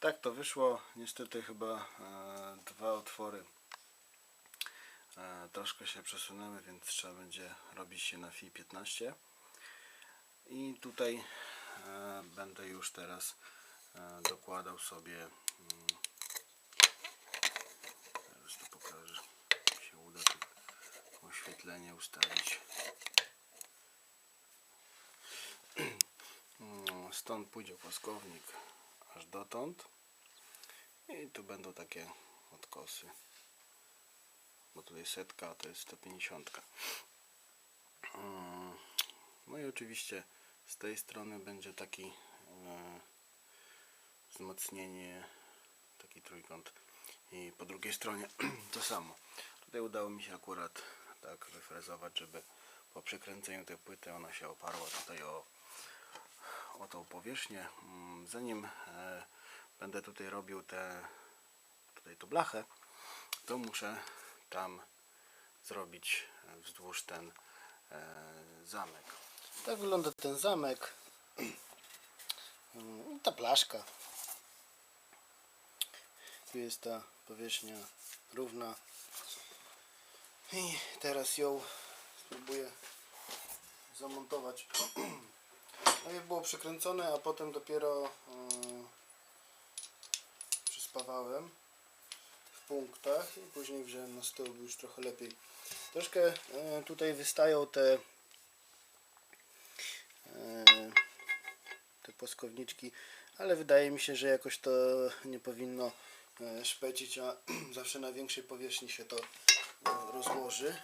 Tak to wyszło. Niestety chyba e, dwa otwory e, troszkę się przesunęły, więc trzeba będzie robić je na FI 15. I tutaj e, będę już teraz dokładał sobie mm, teraz to pokażę się uda tu oświetlenie ustawić Mm, stąd pójdzie płaskownik aż dotąd. I tu będą takie odkosy. Bo tutaj setka to jest 150 Mm, no i oczywiście z tej strony będzie taki e, wzmocnienie taki trójkąt. I po drugiej stronie to samo. Tutaj udało mi się akurat tak wyfrezować żeby po przekręceniu tej płyty ona się oparła tutaj o o tą powierzchnię. Mm, Zanim e, będę tutaj robił te tutaj tą blachę, to muszę tam zrobić wzdłuż ten e, zamek. Tak wygląda ten zamek. Mm, Ta blaszka. Tu jest ta powierzchnia równa. I teraz ją spróbuję zamontować Najpierw było przekręcone, a potem dopiero yy, przyspawałem w punktach i później wziąłem na stół, by już trochę lepiej. Troszkę yy, tutaj wystają te yy, te płaskowniczki, ale wydaje mi się, że jakoś to nie powinno szpecić, a zawsze na większej powierzchni się to rozłoży.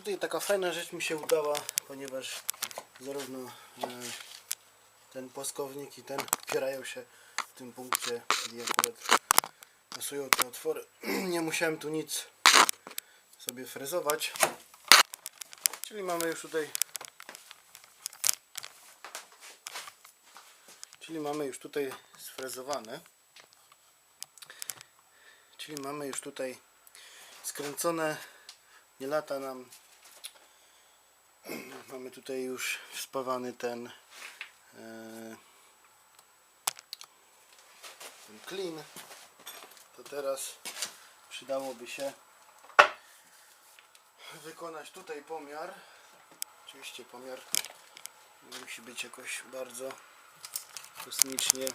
Tutaj taka fajna rzecz mi się udała, ponieważ zarówno e, ten płaskownik i ten wpierają się w tym punkcie i akurat pasują te otwory. Nie musiałem tu nic sobie frezować. Czyli mamy już tutaj Czyli mamy już tutaj sfrezowane. Czyli mamy już tutaj skręcone nie lata nam mamy tutaj już spawany ten e, ten clean to teraz przydałoby się wykonać tutaj pomiar. Oczywiście pomiar musi być jakoś bardzo kosmicznie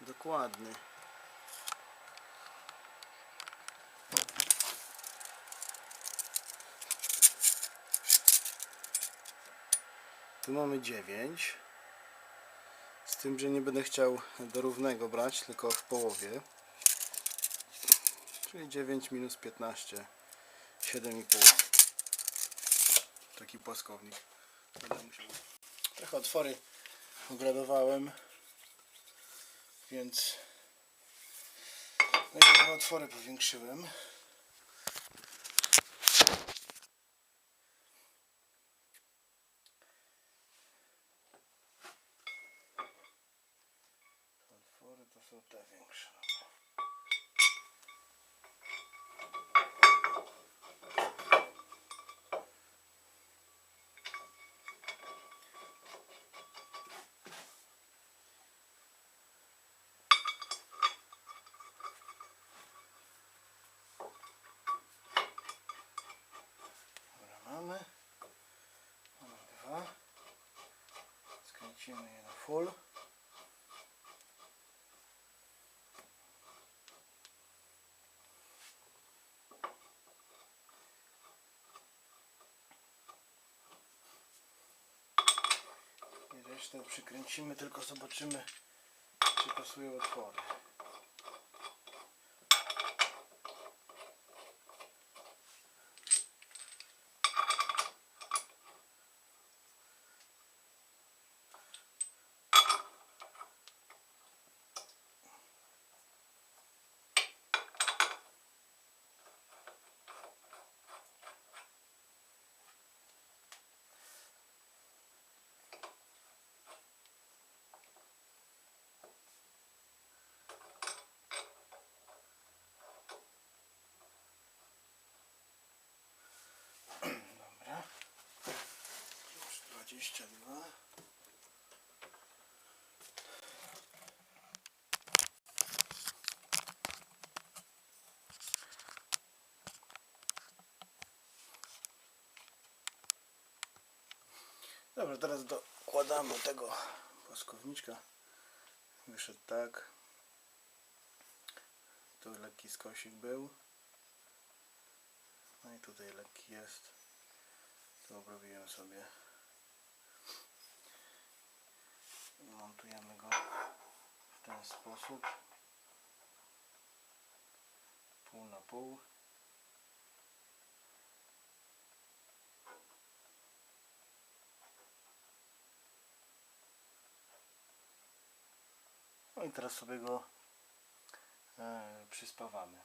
dokładny Tu mamy 9. Z tym, że nie będę chciał do równego brać, tylko w połowie. Czyli 9 minus 15. 7,5. Taki płaskownik. Będę musiał. Trochę otwory ogradowałem. Więc najpierw otwory powiększyłem. Otwory to są te większe. Puścimy je na full. I resztę przykręcimy, tylko zobaczymy, czy pasują otwory. Już 22. Dobra, teraz dokładamy tego płaskowniczka. Wyszedł tak. Tu lekki skosik był. No i tutaj lekki jest. To obrobiłem sobie. I montujemy go w ten sposób. Pół na pół. No i teraz sobie go e, przyspawamy.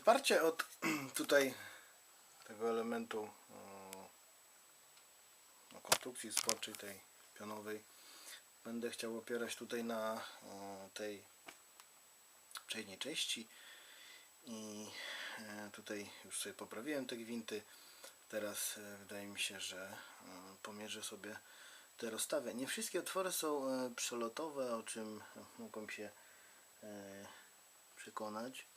Wyparcie od tutaj tego elementu o, konstrukcji sporczej tej pionowej będę chciał opierać tutaj na tej przedniej części. I e, tutaj już sobie poprawiłem te gwinty. Teraz e, wydaje mi się, że e, pomierzę sobie te rozstawy. Nie wszystkie otwory są przelotowe o czym mogą się przekonać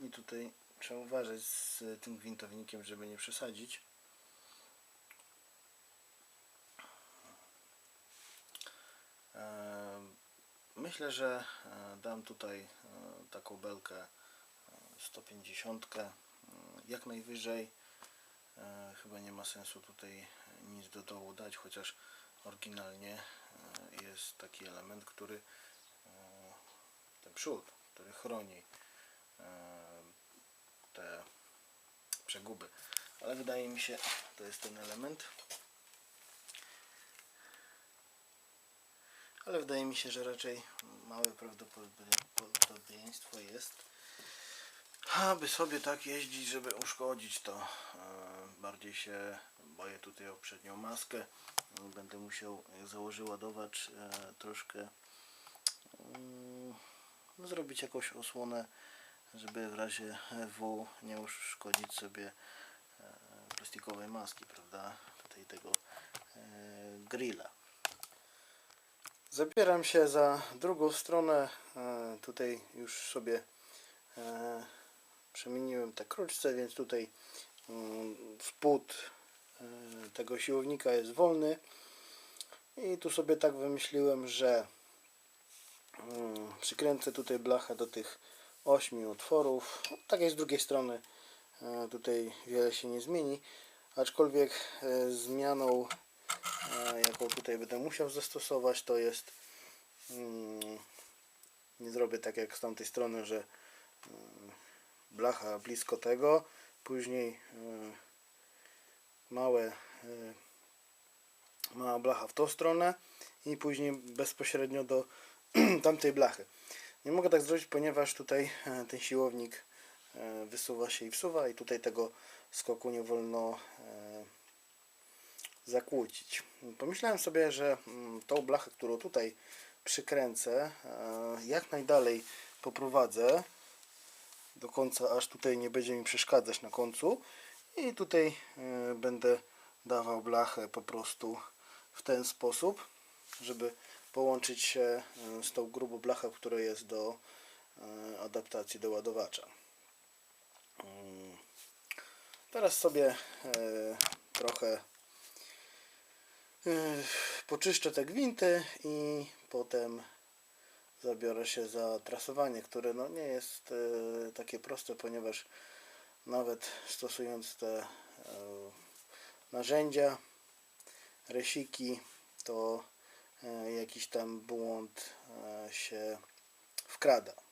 i tutaj trzeba uważać z tym gwintownikiem żeby nie przesadzić E, Myślę, że e, dam tutaj e, taką belkę e, 150 e, jak najwyżej. E, Chyba nie ma sensu tutaj nic do dołu dać, chociaż oryginalnie e, jest taki element, który e, ten przód, który chroni e, te przeguby. Ale wydaje mi się, to jest ten element. ale wydaje mi się, że raczej małe prawdopodobieństwo jest, aby sobie tak jeździć, żeby uszkodzić to. E, Bardziej się boję tutaj o przednią maskę. Będę musiał, jak założę ładowacz, e, troszkę mm, zrobić jakąś osłonę, żeby w razie W nie uszkodzić sobie e, plastikowej maski, prawda? Tutaj tego e, grilla. Zabieram się za drugą stronę. E, Tutaj już sobie przemieniłem te kruczce, więc tutaj mm, spód tego siłownika jest wolny. I tu sobie tak wymyśliłem, że przykręcę tutaj blachę do tych ośmiu otworów. Tak jak z drugiej strony e, tutaj wiele się nie zmieni. Aczkolwiek e, zmianą e, jaką tutaj będę musiał zastosować to jest mm, nie zrobię tak jak z tamtej strony, że mm, blacha blisko tego później mm, małe mała blacha w tą stronę i później bezpośrednio do tamtej blachy nie mogę tak zrobić ponieważ tutaj e, ten siłownik e, wysuwa się i wsuwa i tutaj tego skoku nie wolno e, zakłócić. Pomyślałem sobie, że mm, tą blachę, którą tutaj przykręcę, jak najdalej poprowadzę do końca, aż tutaj nie będzie mi przeszkadzać na końcu i tutaj będę dawał blachę po prostu w ten sposób, żeby połączyć się e, z tą grubą blachą, która jest do e, adaptacji do ładowacza. Mm. Teraz sobie e, trochę poczyszczę te gwinty i potem zabiorę się za trasowanie, które no nie jest takie proste, ponieważ nawet stosując te narzędzia, resiki, to jakiś tam błąd yy, się wkrada.